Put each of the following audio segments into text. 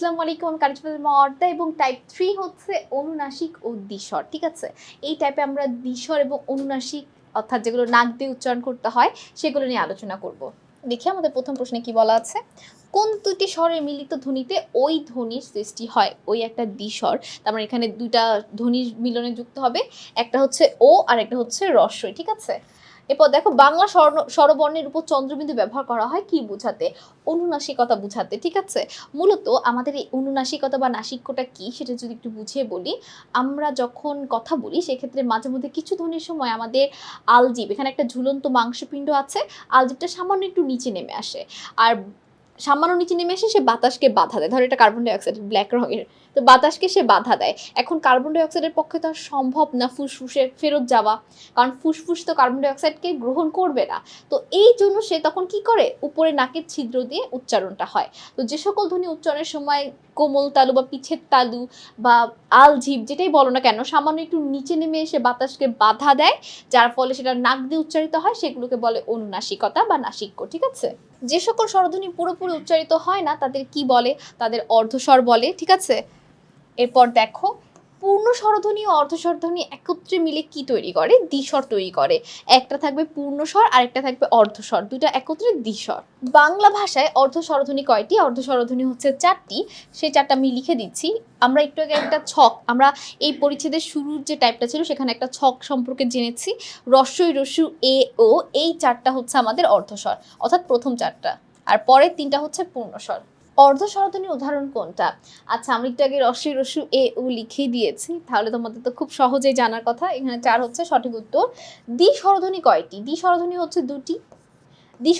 আসসালামু আলাইকুম আমি কারিজুল মর্দা এবং টাইপ থ্রি হচ্ছে অনুনাসিক ও দিশর, ঠিক আছে? এই টাইপে আমরা দিশর এবং অনুনাসিক অর্থাৎ যেগুলো নাক দিয়ে উচ্চারণ করতে হয়, সেগুলো নিয়ে আলোচনা করব। দেখি আমাদের প্রথম প্রশ্নে কি বলা আছে? কোন দুটি স্বরের মিলিত ধ্বনিতে ওই ধ্বনির সৃষ্টি হয়? ওই একটা দ্বিস্বর তার মানে এখানে দুইটা ধ্বনির মিলনে যুক্ত হবে, একটা হচ্ছে ও আর একটা হচ্ছে রস্বই, ঠিক আছে? এরপর দেখো, বাংলা স্বরবর্ণের উপর চন্দ্রবিন্দু ব্যবহার করা হয় কি বোঝাতে? অনুনাসিকতা বোঝাতে, ঠিক আছে? মূলত আমাদের এই অনুনাসিকতা বা নাসিক্যটা কি সেটা যদি একটু বুঝিয়ে বলি, আমরা যখন কথা বলি সেক্ষেত্রে মাঝে মধ্যে কিছু ধ্বনির সময় আমাদের আলজিব, এখানে একটা ঝুলন্ত মাংসপিণ্ড আছে, আলজিবটা সামান্য একটু নিচে নেমে আসে। আর সামান্য নিচে নেমে এসে সে বাতাসকে বাধা দেয়। ধর এটা কার্বন ডাইঅক্সাইড ব্ল্যাক রঙের তো বাতাসকে সে বাধা দেয়। এখন কার্বন ডাইঅক্সাইডের পক্ষে তো আর সম্ভব না ফুসফুসে ফেরত যাওয়া। কারণ ফুসফুস তো কার্বন ডাইঅক্সাইডকে গ্রহণ করবে না। তো এই জন্য সে তখন কি করে? উপরে নাকের ছিদ্র দিয়ে উচ্চারণটা হয়। তো যে সকল ধ্বনি উচ্চারণের সময় কোমল তালু বা পিছের তালু বা আলঝিপ যেটাই বলো না কেন, সামান্য একটু নিচে নেমে এসে বাতাসকে বাধা দেয়, যার ফলে সেটা নাক দিয়ে উচ্চারিত হয়, সেগুলোকে বলে অনুনাসিকতা বা নাসিক্য, ঠিক আছে? যে সকল স্বরধ্বনি পুরোপুরি উচ্চারিত হয় না, তাদের কি বলে? তাদের অর্ধস্বর বলে, ঠিক আছে? এরপর দেখো, পূর্ণ স্বরধ্বনি ও অর্ধস্বরধ্বনি একত্রে মিলে কি তৈরি করে? দ্বিস্বর তৈরি করে। একটা থাকবে পূর্ণস্বর আর একটা থাকবে অর্ধস্বর। দুটো একত্রে দ্বিস্বর। বাংলা ভাষায় অর্ধস্বরধ্বনি কয়টি? অর্ধস্বরধ্বনি হচ্ছে চারটি। সেই চারটা আমি লিখে দিচ্ছি। আমরা একটু আগে একটা ছক, আমরা এই পরিচ্ছেদের শুরুর যে টাইপটা ছিল, সেখানে একটা ছক সম্পর্কে জেনেছি। রস্যই রস্যু, এ, ও, এই চারটা হচ্ছে আমাদের অর্ধস্বর, অর্থাৎ প্রথম চারটা। আর পরের তিনটা হচ্ছে পূর্ণস্বর অর্ধ উদাহরণ কোনটা? আচ্ছা আমি একটু আগে রস্যই রস্যু এ ও লিখেই দিয়েছি, তাহলে তোমাদের তো খুব সহজেই জানার কথা। এখানে চার হচ্ছে সঠিক উত্তর। দ্বি কয়টি? দ্বি হচ্ছে দুটি। দ্বি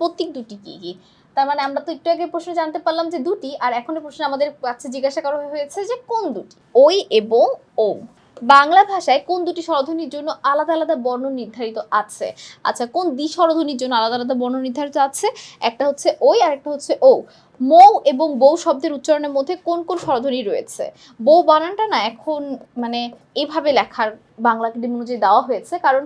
প্রতীক দুটি কি কি? তার মানে আমরা তো একটু আগে প্রশ্ন জানতে পারলাম যে দুটি, আর এখনের প্রশ্ন আমাদের কাছে জিজ্ঞাসা করা হয়েছে যে কোন দুটি? ওই এবং ও বাংলা ভাষায় কোন দুটি স্বরধ্বনির জন্য আলাদা আলাদা বর্ণ নির্ধারিত আছে? আচ্ছা কোন দ্বি স্বরধ্বনির জন্য আলাদা আলাদা বর্ণ নির্ধারিত আছে? একটা হচ্ছে ওই আর একটা হচ্ছে ও মৌ এবং বউ শব্দের উচ্চারণের মধ্যে কোন কোন স্বরধ্বনি রয়েছে? বউ বানানটা না এখন মানে এভাবে লেখার বাংলা একাডেমি অনুযায়ী দেওয়া হয়েছে। কারণ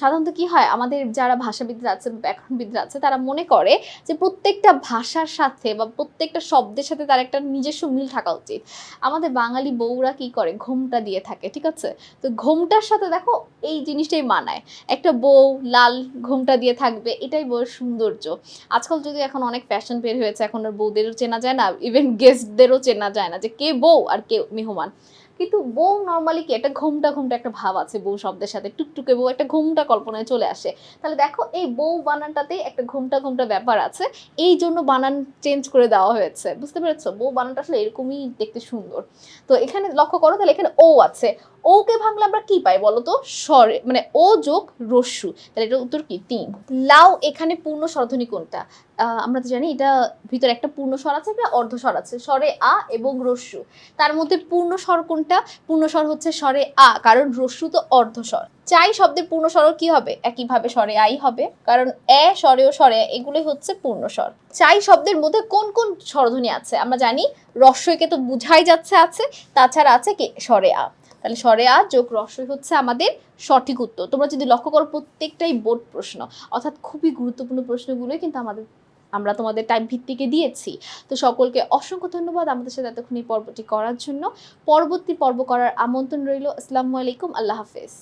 সাধারণত কি হয়, আমাদের যারা ভাষাবিদরা আছে ব্যাকরণবিদরা আছে, তারা মনে করে যে প্রত্যেকটা ভাষার সাথে বা প্রত্যেকটা শব্দের সাথে তার একটা নিজস্ব মিল থাকা উচিত। আমাদের বাঙালি বউরা কি করে? ঘোমটা দিয়ে থাকে, ঠিক আছে? তো ঘোমটার সাথে দেখো এই জিনিসটাই মানায়। একটা বউ লাল ঘোমটা দিয়ে থাকবে, এটাই বউয়ের সৌন্দর্য। আজকাল যদি এখন অনেক ফ্যাশন বের হয়েছে, এখন আর বউদেরও চেনা যায় না ইভেন গেস্টদেরও চেনা যায় না যে কে বউ আর কে মেহমান। কিন্তু বউ নর্মালি কি একটা ঘোমটা ঘোমটা একটা ভাব আছে বউ শব্দের সাথে, টুকটুকে বউ একটা ঘোমটা কল্পনায় চলে আসে। তাহলে দেখো এই বউ বানানটাতে একটা ঘোমটা ঘোমটা ব্যাপার আছে, এই জন্য বানান চেঞ্জ করে দেওয়া হয়েছে, বুঝতে পেরেছ? বউ বানানটা আসলে এরকমই দেখতে সুন্দর। তো এখানে লক্ষ্য করো, তাহলে এখানে ও আছে। ওকে ভাঙলে আমরা কি পাই বলো তো? স্বরে মানে ও যোগ রস্যু। তাহলে এটা উত্তর কি? তিন। লাউ এখানে পূর্ণ স্বরধ্বনি কোনটা? আমরা তো জানি এটা ভিতরে একটা পূর্ণ স্বর আছে একটা অর্ধ স্বর আছে, স্বরে আ এবং রস্যু। তার মধ্যে পূর্ণ স্বর কোনটা? পূর্ণ স্বর হচ্ছে স্বরে আ, কারণ রস্যু তো অর্ধ স্বর। চাই শব্দের পূর্ণ স্বর কি হবে? একইভাবে স্বরে আই হবে, কারণ এ, স্বরে ও স্বরে এগুলোই হচ্ছে পূর্ণ স্বর। চাই শব্দের মধ্যে কোন কোন স্বরধ্বনি আছে? আমরা জানি রস্যইকে তো বুঝাই যাচ্ছে আছে, তাছাড়া আছে কি? স্বরে আ। তাহলে স্বরে আ যোগ রস্যই হচ্ছে আমাদের সঠিক উত্তর। তোমরা যদি লক্ষ্য করো প্রত্যেকটাই বোর্ড প্রশ্ন। অর্থাৎ খুবই গুরুত্বপূর্ণ প্রশ্নগুলোই কিন্তু আমাদের আমরা তোমাদের টাইপ ভিত্তিকে দিয়েছি। তো সকলকে অসংখ্য ধন্যবাদ আমাদের সাথে এতক্ষণ এই পর্বটি করার জন্য। পরবর্তী পর্ব করার আমন্ত্রণ রইল। আসসালামু আলাইকুম। আল্লাহ হাফেজ।